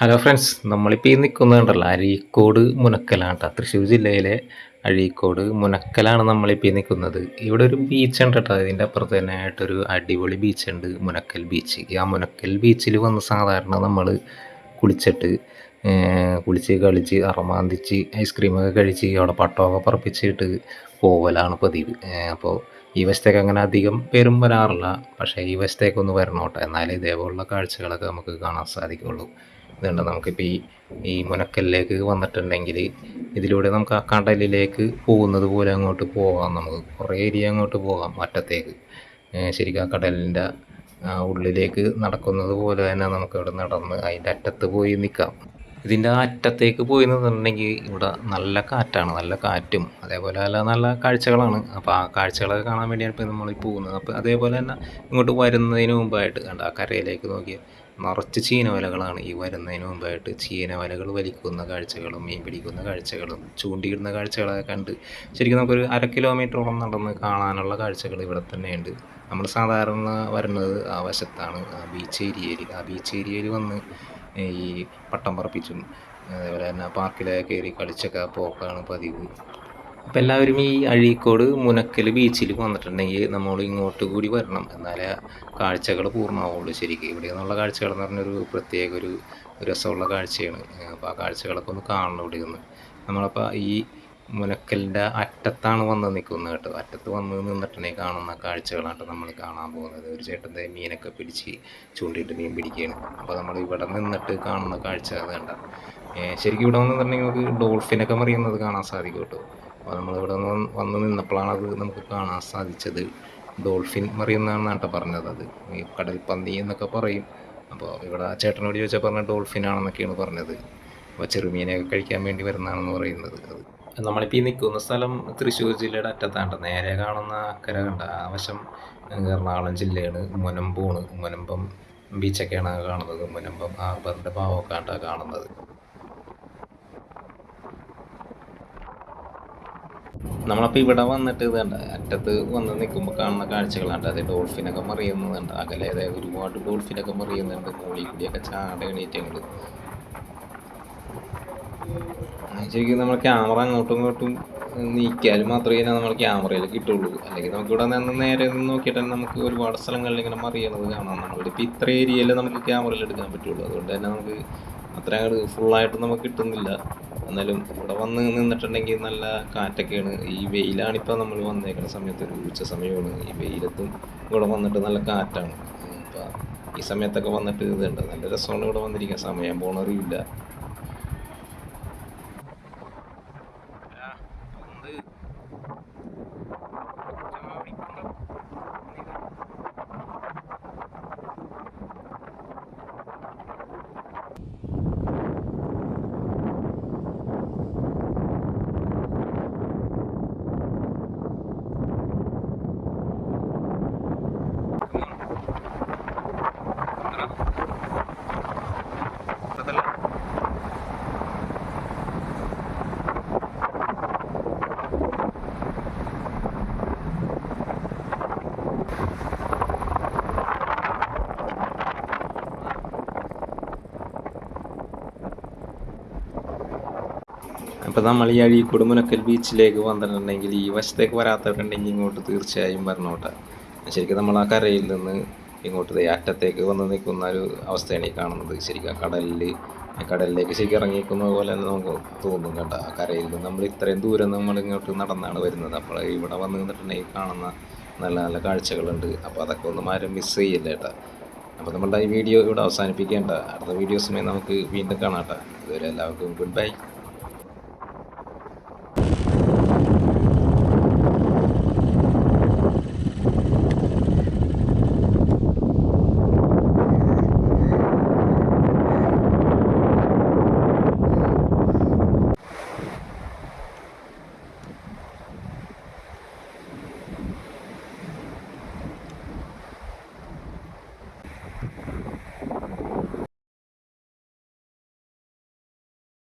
Hello friends നമ്മളിപ്പോൾ ഈ നിൽക്കുന്നുണ്ടല്ലോ അരീക്കോട് മുനക്കലാണ് കേട്ടോ തൃശ്ശൂർ ജില്ലയിലെ അഴീക്കോട് മുനക്കലാണ് നമ്മളിപ്പോൾ നിൽക്കുന്നത് ഇവിടെ ഒരു ബീച്ച് ഉണ്ട് കേട്ടോ ഇതിന്റെ അപ്പുറത്ത് തന്നെ ആയിട്ടൊരു അടിപൊളി ബീച്ച് ഉണ്ട് മുനക്കൽ ബീച്ച്. ആ മുനക്കൽ ബീച്ചിൽ വന്ന് സാധാരണ നമ്മൾ കുളിച്ചിട്ട് കുളിച്ച് കളിച്ച് അറമാന്തിച്ച് ഐസ്ക്രീമൊക്കെ കഴിച്ച് അവിടെ പട്ടമൊക്കെ പറപ്പിച്ചിട്ട് പോവലാണ് പതിവ്. അപ്പോൾ ഈ വശത്തേക്ക് അങ്ങനെ അധികം പേരും വരാറില്ല. പക്ഷേ ഈ വശത്തേക്കൊന്ന് വരണം കേട്ടോ എന്നാലേ ഇതേപോലുള്ള കാഴ്ചകളൊക്കെ നമുക്ക് കാണാൻ സാധിക്കുള്ളൂ. ഇതുണ്ട് നമുക്കിപ്പോൾ ഈ ഈ മുനക്കലിലേക്ക് വന്നിട്ടുണ്ടെങ്കിൽ ഇതിലൂടെ നമുക്ക് ആ കടലിലേക്ക് പോകുന്നത് പോലെ അങ്ങോട്ട് പോകാം നമുക്ക്. കുറേ ഏരിയ അങ്ങോട്ട് പോകാം അറ്റത്തേക്ക്. ശരിക്കും ആ കടലിന്റെ ഉള്ളിലേക്ക് നടക്കുന്നത് പോലെ തന്നെ നമുക്ക് ഇവിടെ നടന്ന് അതിന്റെ അറ്റത്ത് പോയി നിൽക്കാം ഇതിന്റെ ആ അറ്റത്തേക്ക് പോയി നിന്നിട്ടുണ്ടെങ്കിൽ ഇവിടെ നല്ല കാറ്റാണ് നല്ല കാറ്റും. അതേപോലെ നല്ല നല്ല കാഴ്ചകളാണ്. അപ്പോൾ ആ കാഴ്ചകളൊക്കെ കാണാൻ വേണ്ടിയാണ് ഇപ്പോൾ നമ്മൾ പോകുന്നത്. അപ്പോൾ അതേപോലെ തന്നെ ഇങ്ങോട്ട് വരുന്നതിന് മുമ്പായിട്ട് കണ്ട ആ കരയിലേക്ക് നോക്കിയാൽ നിറച്ച് ചീനവലകളാണ് ഈ വരുന്നതിന് മുമ്പായിട്ട്. ചീനവലകൾ വലിക്കുന്ന കാഴ്ചകളും മീൻ പിടിക്കുന്ന കാഴ്ചകളും ചൂണ്ടിയിടുന്ന കാഴ്ചകളൊക്കെ കണ്ട് ശരിക്കും നമുക്കൊരു അര കിലോമീറ്ററോളം നടന്ന് കാണാനുള്ള കാഴ്ചകൾ ഇവിടെ തന്നെയുണ്ട്. നമ്മൾ സാധാരണ വരുന്നത് ആ വശത്താണ് ആ ബീച്ച് ഏരിയയിൽ ആ ബീച്ച് ഏരിയയിൽ വന്ന് ഈ പട്ടം പറപ്പിച്ചും അതേപോലെ തന്നെ പാർക്കിലൊക്കെ കയറി കളിച്ചൊക്കെ പോക്കാണ് പതിവ്. അപ്പോൾ എല്ലാവരും ഈ അഴീക്കോട് മുനക്കൽ ബീച്ചിൽ വന്നിട്ടുണ്ടെങ്കിൽ നമ്മൾ ഇങ്ങോട്ട് കൂടി വരണം. എന്നാലേ കാഴ്ചകൾ പൂർണമാവുള്ളൂ ശരിക്കും. ഇവിടെ നിന്നുള്ള കാഴ്ചകൾ എന്ന് പറഞ്ഞൊരു പ്രത്യേക ഒരു രസമുള്ള കാഴ്ചയാണ്. അപ്പോൾ ആ കാഴ്ചകളൊക്കെ ഒന്ന് കാണണം ഇവിടെ നിന്ന് നമ്മളപ്പോൾ ഈ മുനക്കലിന്റെ അറ്റത്താണ് വന്ന് നിൽക്കുന്നത് കേട്ടോ. അറ്റത്ത് വന്ന് നിന്നിട്ടുണ്ടെങ്കിൽ കാണുന്ന കാഴ്ചകളാണ് നമ്മൾ കാണാൻ പോകുന്നത്. ഒരു ചേട്ടന്റെ മീനൊക്കെ പിടിച്ച് ചൂണ്ടിയിട്ട് മീൻ പിടിക്കുകയാണ് അപ്പോൾ നമ്മൾ ഇവിടെ നിന്നിട്ട് കാണുന്ന കാഴ്ച അത് കണ്ട. ശരിക്കും ഇവിടെ വന്നിട്ടുണ്ടെങ്കിൽ നമുക്ക് ഡോൾഫിനൊക്കെ മറിയുന്നത് കാണാൻ സാധിക്കും കേട്ടോ. അപ്പോൾ നമ്മളിവിടെ നിന്ന് വന്ന് നിന്നപ്പോഴാണ് അത് നമുക്ക് കാണാൻ സാധിച്ചത്. ഡോൾഫിൻ മറിയുന്നതാണ് നാട്ടെ പറഞ്ഞത് അത്. ഈ കടൽ പന്നി എന്നൊക്കെ പറയും. അപ്പോൾ ഇവിടെ ആ ചേട്ടനോട് ചോദിച്ചാൽ പറഞ്ഞ ഡോൾഫിനാണെന്നൊക്കെയാണ് പറഞ്ഞത്. അപ്പോൾ ചെറുമീനെയൊക്കെ കഴിക്കാൻ വേണ്ടി വരുന്നതാണെന്ന് പറയുന്നത് അത്. നമ്മളിപ്പോൾ ഈ നിൽക്കുന്ന സ്ഥലം തൃശ്ശൂർ ജില്ലയുടെ അറ്റത്താണ്ട് നേരെ കാണുന്ന അക്കര കണ്ട ആ വശം എറണാകുളം ജില്ലയാണ്. മുനമ്പാണ് മുനമ്പം ബീച്ചൊക്കെയാണ് കാണുന്നത്. മുനമ്പം ഹാർബറിന്റെ ഭാവമൊക്കെ കാണുന്നത്. നമ്മളപ്പോൾ ഇവിടെ വന്നിട്ട് കണ്ട അറ്റത്ത് വന്ന് നിൽക്കുമ്പോൾ കാണുന്ന കാഴ്ചകളാണ് അത് ഡോൾഫിനൊക്കെ മറിയുന്നുണ്ട് അകലെ അതായത് ഒരുപാട് ഡോൾഫിനൊക്കെ മറിയുന്നുണ്ട്. മോളിൽ കൂടിയൊക്കെ ചാട എണീറ്റുണ്ട് ശരിക്കും നമ്മൾ ക്യാമറ അങ്ങോട്ടും ഇങ്ങോട്ടും നീക്കിയാൽ മാത്രമേ നമ്മൾ ക്യാമറയിൽ കിട്ടുള്ളൂ. അല്ലെങ്കിൽ നമുക്ക് ഇവിടെ നിന്ന് നേരെ നിന്ന് നോക്കിയിട്ട് നമുക്ക് ഒരുപാട് സ്ഥലങ്ങളിൽ ഇങ്ങനെ മറിയുന്നത് കാണാം നമ്മളിപ്പോൾ ഇത്ര ഏരിയയിൽ നമുക്ക് ക്യാമറയിൽ എടുക്കാൻ പറ്റുള്ളൂ. അതുകൊണ്ട് തന്നെ നമുക്ക് അത്ര അങ്ങോട്ട് ഫുള്ളായിട്ട് നമുക്ക് കിട്ടുന്നില്ല. എന്നാലും ഇവിടെ വന്ന് നിന്നിട്ടുണ്ടെങ്കിൽ നല്ല കാറ്റൊക്കെയാണ്. ഈ വെയിലാണിപ്പോൾ നമ്മൾ വന്നേക്കുന്ന സമയത്ത് ഒരു ഉച്ച സമയമാണ്. ഈ വെയിലത്തും ഇവിടെ വന്നിട്ട് നല്ല കാറ്റാണ്. അപ്പോൾ ഈ സമയത്തൊക്കെ വന്നിട്ട് ഇതുണ്ട് നല്ല രസമാണ് ഇവിടെ വന്നിരിക്കാൻ. സമയം പോണറിയില്ല. അപ്പോൾ നമ്മൾ ഈ അഴി മുനക്കൽ ബീച്ചിലേക്ക് വന്നിട്ടുണ്ടെങ്കിൽ ഈ വശത്തേക്ക് വരാത്തവരുണ്ടെങ്കിൽ ഇങ്ങോട്ട് തീർച്ചയായും വരണോട്ടെ ശരിക്കും നമ്മൾ ആ കരയിൽ നിന്ന് ഇങ്ങോട്ട് അറ്റത്തേക്ക് വന്ന് നിൽക്കുന്ന ഒരു അവസ്ഥയാണ് ഈ കാണുന്നത്. ശരിക്കും ആ കടലിൽ കടലിലേക്ക് ശരിക്കും ഇറങ്ങിയിരിക്കുന്നത് പോലെ തന്നെ നമുക്ക് തോന്നും കേട്ടോ. ആ കരയിൽ നിന്ന് നമ്മൾ ഇത്രയും ദൂരം നമ്മൾ ഇങ്ങോട്ട് നടന്നാണ് വരുന്നത്. അപ്പോൾ ഇവിടെ വന്ന് നിന്നിട്ടുണ്ടെങ്കിൽ കാണുന്ന നല്ല നല്ല കാഴ്ചകളുണ്ട്. അപ്പോൾ അതൊക്കെ ഒന്നും ആരും മിസ് ചെയ്യില്ല കേട്ടോ. അപ്പോൾ നമ്മളുടെ ഈ വീഡിയോ ഇവിടെ അവസാനിപ്പിക്കേണ്ട അടുത്ത വീഡിയോസുമായി നമുക്ക് വീണ്ടും കാണാം കേട്ടോ. ഇതുവരെ എല്ലാവർക്കും ഗുഡ് ബൈ